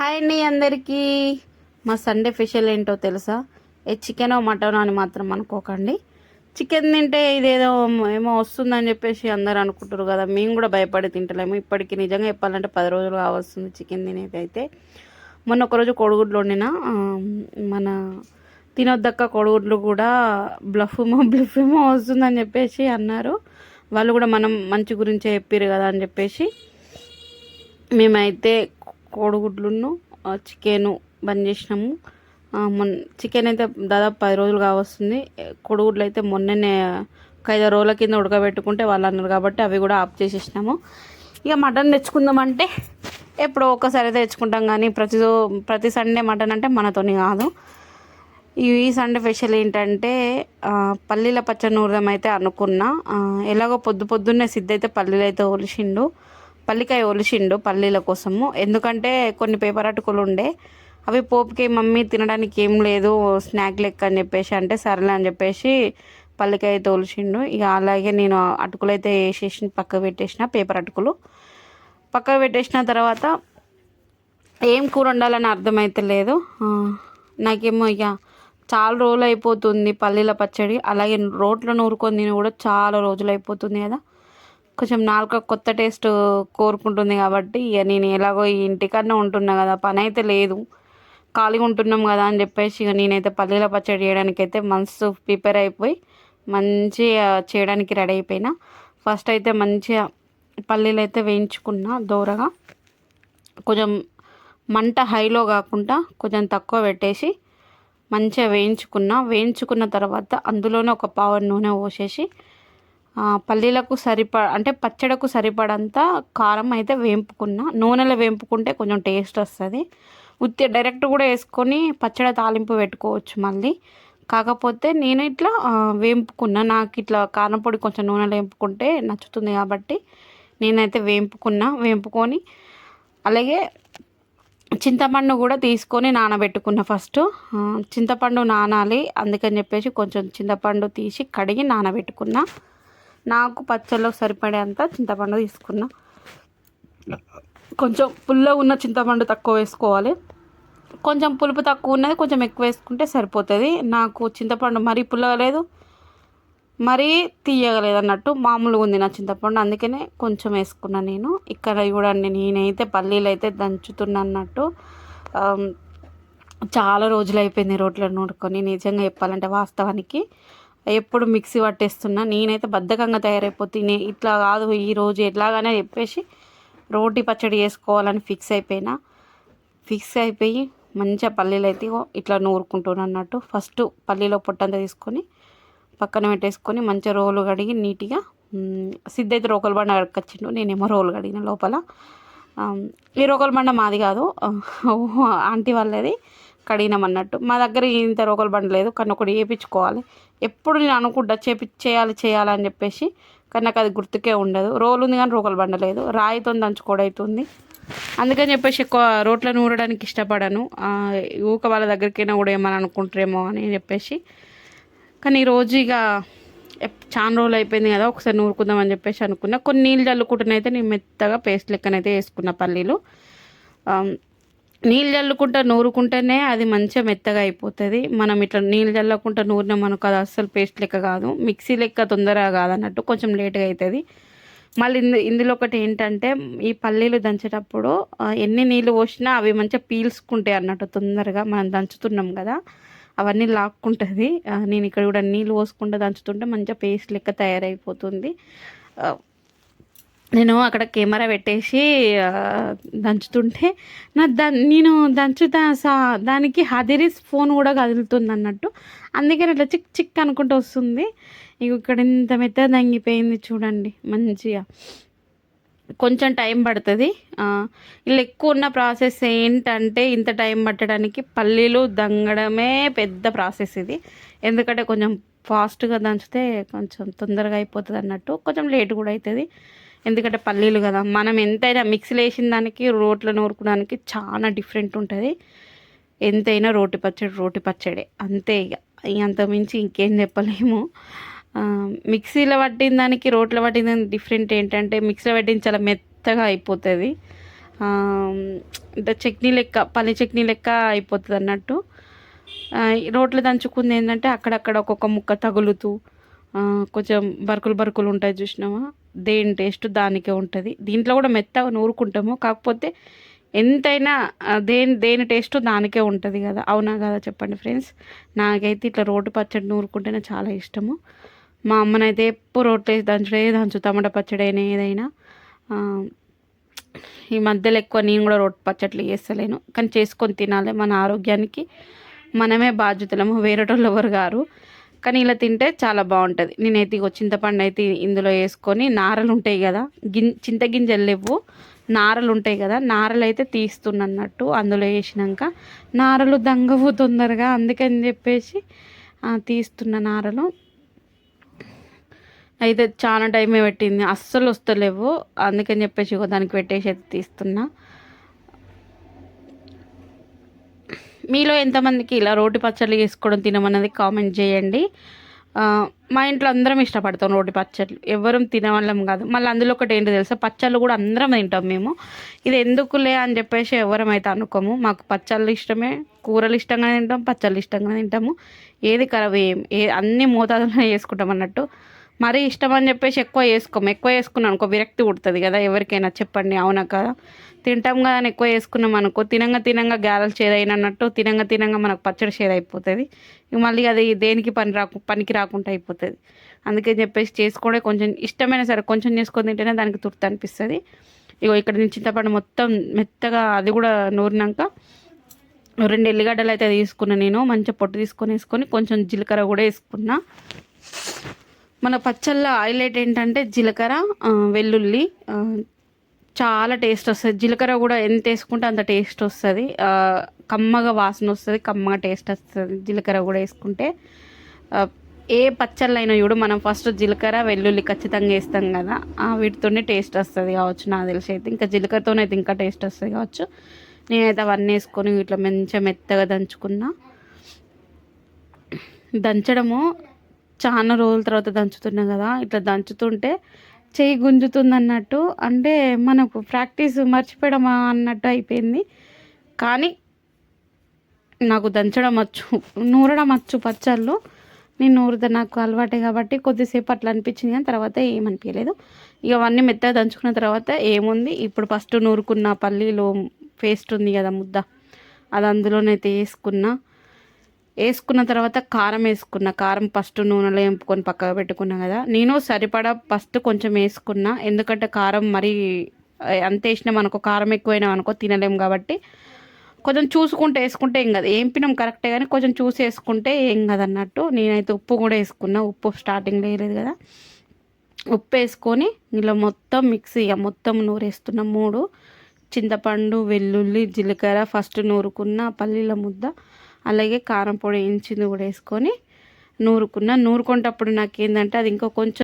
Hi అండి అందరికీ. మా సండే స్పెషల్ ఏంటో తెలుసా? ఏ చికెనో మటన్ అని మాత్రం అనుకోకండి. చికెన్ తింటే ఇదేదో ఏమో వస్తుందని చెప్పేసి అందరు అనుకుంటారు కదా. మేము కూడా భయపడి తింటలేము. ఇప్పటికి నిజంగా చెప్పాలంటే పది రోజులు కావస్తుంది చికెన్ తినేది అయితే. మొన్న ఒకరోజు కోడిగుడ్లు వండిన. మన తినొద్దక్క కోడిగుడ్లు కూడా బ్లఫ్మో బ్లఫ్మో వస్తుందని చెప్పేసి అన్నారు. వాళ్ళు కూడా మనం మంచి గురించే చెప్పారు కదా అని చెప్పేసి మేమైతే కోడిగుడ్లను చికెను బంద్ చేసినాము. మొన్న చికెన్ అయితే దాదాపు పది రోజులు కావస్తుంది. కోడిగుడ్లు అయితే మొన్ననే ఒక ఐదు రోజుల కింద ఉడకబెట్టుకుంటే వాళ్ళు అన్నారు కాబట్టి అవి కూడా ఆఫ్ చేసేసినాము. ఇక మటన్ తెచ్చుకుందామంటే ఎప్పుడో ఒక్కసారి అయితే తెచ్చుకుంటాం కానీ ప్రతి ప్రతి సండే మటన్ అంటే మనతోని కాదు. ఈ సండే స్పెషల్ ఏంటంటే పల్లీల పచ్చనూరదం అయితే అనుకున్నా. ఎలాగో పొద్దు పొద్దున్నే సిద్ధ అయితే పల్లీలు అయితే ఒలిసిండు. పల్లికాయ ఒలిచిండు పల్లీల కోసము. ఎందుకంటే కొన్ని పేపర్ అటుకులు ఉండే. అవి పోపుకి మమ్మీ తినడానికి ఏం లేదు స్నాక్ లెక్క అని చెప్పేసి అంటే సరేలే అని చెప్పేసి పల్లికాయ తోలిచిండు ఇక అలాగే నేను అటుకులు అయితే వేసేసి పక్కకు పెట్టేసిన పేపర్ అటుకులు పక్కకు పెట్టేసిన తర్వాత ఏం కూర వండాలని అర్థమైతే లేదు. నాకేమో ఇక చాలా రోజులు అయిపోతుంది పల్లీల పచ్చడి. అలాగే రోట్లో నూరుకొని కూడా చాలా రోజులు అయిపోతుంది కదా. కొంచెం నాలుక కొత్త టేస్ట్ కోరుకుంటుంది కాబట్టి ఇక నేను ఎలాగో ఈ ఇంటికన్నా ఉంటున్నా కదా పని అయితే లేదు. ఖాళీగా ఉంటున్నాం కదా అని చెప్పేసి ఇక నేనైతే పల్లీల పచ్చడి చేయడానికి అయితే మనసు ప్రిపేర్ అయిపోయి మంచిగా చేయడానికి రెడీ అయిపోయినా. ఫస్ట్ అయితే మంచిగా పల్లీలు అయితే వేయించుకున్నా దూరగా. కొంచెం మంట హైలో కాకుండా కొంచెం తక్కువ పెట్టేసి మంచిగా వేయించుకున్న. వేయించుకున్న తర్వాత అందులోనే ఒక పావు నూనె పోసేసి పల్లీలకు సరిప అంటే పచ్చడకు సరిపడంత కారం అయితే వేంపుకున్నా. నూనెలో వేంపుకుంటే కొంచెం టేస్ట్ వస్తుంది. ఉత్తి డైరెక్ట్ కూడా వేసుకొని పచ్చడి తాలింపు పెట్టుకోవచ్చు మళ్ళీ. కాకపోతే నేను ఇట్లా వేంపుకున్నా. నాకు ఇట్లా కారం పొడి కొంచెం నూనెలో వేంపుకుంటే నచ్చుతుంది కాబట్టి నేనైతే వేంపుకున్నా. వేంపుకొని అలాగే చింతపండు కూడా తీసుకొని నానబెట్టుకున్న ఫస్ట్. చింతపండు నానాలి. అందుకని చెప్పేసి కొంచెం చింతపండు తీసి కడిగి నానబెట్టుకున్నా. నాకు పచ్చళ్ళకు సరిపడేంత చింతపండు తీసుకున్నా. కొంచెం పుల్లగా ఉన్న చింతపండు తక్కువ వేసుకోవాలి. కొంచెం పులుపు తక్కువ ఉన్నది కొంచెం ఎక్కువ వేసుకుంటే సరిపోతుంది. నాకు చింతపండు మరీ పుల్లగా లేదు మరీ తీయగలేదు అన్నట్టు మామూలుగా ఉంది నా చింతపండు. అందుకనే కొంచెం వేసుకున్నా నేను. ఇక్కడ చూడండి నేనైతే పల్లీలు అయితే దంచుతున్నా అన్నట్టు. చాలా రోజులు అయిపోయింది రోట్లో నూరుకొని. నిజంగా చెప్పాలంటే వాస్తవానికి ఎప్పుడు మిక్సీ పట్టేస్తున్నా నేనైతే బద్ధకంగా తయారైపోతుంది ఇట్లా కాదు ఈరోజు ఎట్లాగానే చెప్పేసి రోటి పచ్చడి చేసుకోవాలని ఫిక్స్ అయిపోయినా. ఫిక్స్ అయిపోయి మంచిగా పల్లీలు అయితే ఇట్లా నూరుకుంటున్నాను అన్నట్టు. ఫస్ట్ పల్లీలో పొట్టంతా తీసుకొని పక్కన పెట్టేసుకొని మంచిగా రోలు కడిగి నీట్గా సిద్ధైతే సిద్ధ అయితే రోకల బండ కడకొచ్చిండు నేనేమో రోలు కడిగిన లోపల. ఈ రోకల బండ మాది కాదు. ఆంటీ వాళ్ళది. కడిగినామన్నట్టు. మా దగ్గర ఇంత రోకల బండి లేదు కానీ ఒకటి వేయించుకోవాలి ఎప్పుడు నేను అనుకుంటా చేపి చేయాలి చేయాలి అని చెప్పేసి కానీ నాకు అది గుర్తుకే ఉండదు. రోలు ఉంది కానీ రోకల బండ లేదు. రాయితో దంచుకోడవుతుంది అందుకని చెప్పేసి ఎక్కువ రోట్లో నూరడానికి ఇష్టపడను. ఊక వాళ్ళ దగ్గరికైనా కూడా ఏమని అనుకుంటారేమో అని చెప్పేసి. కానీ ఈరోజు ఇక చాలా రోజులు అయిపోయింది కదా ఒకసారి నూరుకుందామని చెప్పేసి అనుకున్నా. కొన్ని నీళ్ళు చల్లుకుంటున్నైతే నేను మెత్తగా పేస్ట్ లెక్కనైతే వేసుకున్న పల్లీలు. నీళ్ళు చల్లుకుంటా నూరుకుంటేనే అది మంచిగా మెత్తగా అయిపోతుంది. మనం ఇట్లా నీళ్ళు చల్లకుండా నూరినాం అనుకో అది అస్సలు పేస్ట్ లెక్క కాదు. మిక్సీ లెక్క తొందరగా కాదన్నట్టు కొంచెం లేట్గా అవుతుంది మళ్ళీ ఇందు ఇందులో ఒకటి ఏంటంటే ఈ పల్లీలు దంచేటప్పుడు ఎన్ని నీళ్ళు పోసినా అవి మంచిగా పీల్చుకుంటాయి అన్నట్టు తొందరగా మనం దంచుతున్నాం కదా. అవన్నీ లాక్కుంటుంది. నేను ఇక్కడ కూడా నీళ్ళు పోసుకుంటూ దంచుతుంటే మంచిగా పేస్ట్ లెక్క తయారైపోతుంది. నేను అక్కడ కెమెరా పెట్టేసి దంచుతుంటే నా దా నేను దంచుతా సా దానికి హదిరిస్ ఫోన్ కూడా కదులుతుంది అన్నట్టు అందుకని అట్లా చిక్ చిక్ అనుకుంటూ వస్తుంది. ఇక ఇక్కడ ఇంత మెత్తగా దంగిపోయింది చూడండి మంచిగా. కొంచెం టైం పడుతుంది. ఇలా ఎక్కువ ఉన్న ప్రాసెస్ ఏంటంటే ఇంత టైం పట్టడానికి పల్లీలు దంగడమే పెద్ద ప్రాసెస్ ఇది. ఎందుకంటే కొంచెం ఫాస్ట్గా దంచితే కొంచెం తొందరగా అయిపోతుంది అన్నట్టు కొంచెం లేట్ కూడా అవుతుంది ఎందుకంటే పల్లీలు కదా. మనం ఎంతైనా మిక్సీలో వేసిన దానికి రోట్లో నూరుకోవడానికి చాలా డిఫరెంట్ ఉంటుంది. ఎంతైనా రోటి పచ్చడి రోటి పచ్చడే. అంతే ఇక ఇక అంత మించి ఇంకేం చెప్పలేము. మిక్సీలో పట్టిన దానికి రోట్లో పట్టిన దానికి డిఫరెంట్ ఏంటంటే మిక్సీలో పట్టిన చాలా మెత్తగా అయిపోతుంది. అంటే చట్నీ లెక్క పల్లి చట్నీ లెక్క అయిపోతుంది అన్నట్టు రోట్లో దంచుకుంది ఏంటంటే అక్కడక్కడ ఒక్కొక్క ముక్క తగులుతూ కొంచెం బరుకులు బరుకులు ఉంటాయి చూసినామా దేని టేస్ట్ దానికే ఉంటుంది. దీంట్లో కూడా మెత్తగా నూరుకుంటాము. కాకపోతే ఎంతైనా దేని దేని టేస్ట్ దానికే ఉంటుంది కదా. అవునా కదా చెప్పండి ఫ్రెండ్స్. నాకైతే ఇట్లా రోటి పచ్చడి నూరుకుంటేనే చాలా ఇష్టము. మా అమ్మనైతే ఎప్పుడు రోట్లో వేసి దంచుడే దంచు టమాటా పచ్చడి అయినా ఏదైనా. ఈ మధ్యలో ఎక్కువ నేను కూడా రోటి పచ్చట్లు చేస్తలేను. కానీ చేసుకొని తినాలి మన ఆరోగ్యానికి. మనమే బాధ్యతలము. వేరేటోళ్ళు ఎవరు గారు. కానీ ఇలా తింటే చాలా బాగుంటుంది. నేనైతే ఇగో చింతపండు అయితే ఇందులో వేసుకొని నారలు ఉంటాయి కదా గిం చింతగింజలు లేవు నారలు ఉంటాయి కదా నారలు అయితే తీస్తున్నట్టు అందులో వేసినాక నారలు దంగవు తొందరగా అందుకని చెప్పేసి తీస్తున్న నారలు. అయితే చాలా టైమే పెట్టింది అస్సలు వస్తలేవు అందుకని చెప్పేసి ఇగో దానికి పెట్టేసి అయితే తీస్తున్నా. మీలో ఎంతమందికి ఇలా రోటి పచ్చళ్ళు చేసుకోవడం తినమన్నది కామెంట్ చేయండి. మా ఇంట్లో అందరం ఇష్టపడతాం రోటి పచ్చళ్ళు. ఎవరం తినవాళ్ళం కాదు. మళ్ళీ అందులో ఒకటి ఏంటో తెలుసా? పచ్చళ్ళు కూడా అందరం తింటాం మేము. ఇది ఎందుకులే అని చెప్పేసి ఎవరం అయితే అనుకోము. మాకు పచ్చళ్ళు ఇష్టమే. కూరలు ఇష్టంగా తింటాం పచ్చళ్ళు ఇష్టంగా తింటాము. ఏది ఖరాబ్ ఏం ఏ అన్ని మోతాదులో చేసుకుంటాం అన్నట్టు. మరీ ఇష్టం అని చెప్పేసి ఎక్కువ వేసుకోము. ఎక్కువ వేసుకున్నాం అనుకో విరక్తి పుడుతుంది కదా ఎవరికైనా చెప్పండి. అవునా కదా? తింటాం కదా అని ఎక్కువ వేసుకున్నాం అనుకో తినంగా తినంగా గారెలు చేదైనట్టు తినంగా తినంగా మనకు పచ్చడి చేదు అయిపోతుంది ఇక మళ్ళీ అది దేనికి పని రాకు పనికి రాకుండా అయిపోతుంది. అందుకని చెప్పేసి చేసుకుంటే కొంచెం ఇష్టమైన సరే కొంచెం చేసుకొని తింటేనే దానికి తృప్తి అనిపిస్తుంది. ఇగో ఇక్కడ నుంచి చింతపండు మొత్తం మెత్తగా అది కూడా నూరినాక రెండు ఎల్లిగడ్డలు అయితే తీసుకున్నా నేను. మంచిగా పొట్టు తీసుకొని వేసుకొని కొంచెం జీలకర్ర కూడా వేసుకున్నా. మన పచ్చళ్ళ హైలైట్ ఏంటంటే జీలకర్ర వెల్లుల్లి చాలా టేస్ట్ వస్తుంది. జీలకర్ర కూడా ఎంత వేసుకుంటే అంత టేస్ట్ వస్తుంది. కమ్మగా వాసన వస్తుంది కమ్మగా టేస్ట్ వస్తుంది. జీలకర్ర కూడా వేసుకుంటే ఏ పచ్చళ్ళైనా చూడు మనం ఫస్ట్ జీలకర్ర వెల్లుల్లి ఖచ్చితంగా వేస్తాం కదా. ఆ వీటితోనే టేస్ట్ వస్తుంది కావచ్చు నాకు తెలిసి అయితే. ఇంకా జీలకర్రతోనే అయితే ఇంకా టేస్ట్ వస్తుంది కావచ్చు. నేనైతే అవన్నీ వేసుకొని ఇట్లా మంచిగా మెత్తగా దంచుకున్నా. దంచడము చాలా రోజుల తర్వాత దంచుతున్నా కదా ఇట్లా దంచుతుంటే చెయ్యి గుంజుతుంది అన్నట్టు అంటే మనకు ప్రాక్టీస్ మర్చిపోయడమా అన్నట్టు అయిపోయింది. కానీ నాకు దంచడం వచ్చు నూరడం వచ్చు పచ్చళ్ళు. నేను నూరుతా నాకు అలవాటే కాబట్టి కొద్దిసేపు అట్లా అనిపించింది కానీ తర్వాత ఏమనిపించలేదు. ఇక అవన్నీ మెత్తగా దంచుకున్న తర్వాత ఏముంది? ఇప్పుడు ఫస్ట్ నూరుకున్న పల్లీలో పేస్ట్ ఉంది కదా ముద్ద. అది అందులోనైతే వేసుకున్నా. వేసుకున్న తర్వాత కారం వేసుకున్న కారం ఫస్ట్ నూనెలో వేపుకొని పక్కకు పెట్టుకున్నా కదా. నేను సరిపడా ఫస్ట్ కొంచెం వేసుకున్నా. ఎందుకంటే కారం మరి అంత వేసినాం అనుకో కారం ఎక్కువైనా అనుకో తినలేం కాబట్టి. కొంచెం చూసుకుంటే వేసుకుంటే ఏం కదా. ఏంపినాం కరెక్టే కానీ కొంచెం చూసి వేసుకుంటే ఏం కదన్నట్టు నేనైతే ఉప్పు కూడా వేసుకున్నా. ఉప్పు స్టార్టింగ్లో వేయలేదు కదా. ఉప్పు వేసుకొని ఇలా మొత్తం మిక్స్ ఇక మొత్తం నూరేస్తున్న మూడు. చింతపండు వెల్లుల్లి జీలకర్ర ఫస్ట్ నూరుకున్న పల్లీల ముద్ద. అలాగే కారం పొడి వేయించింది కూడా వేసుకొని నూరుకున్న. నూరుకునేటప్పుడు నాకు ఏంటంటే అది ఇంకా కొంచెం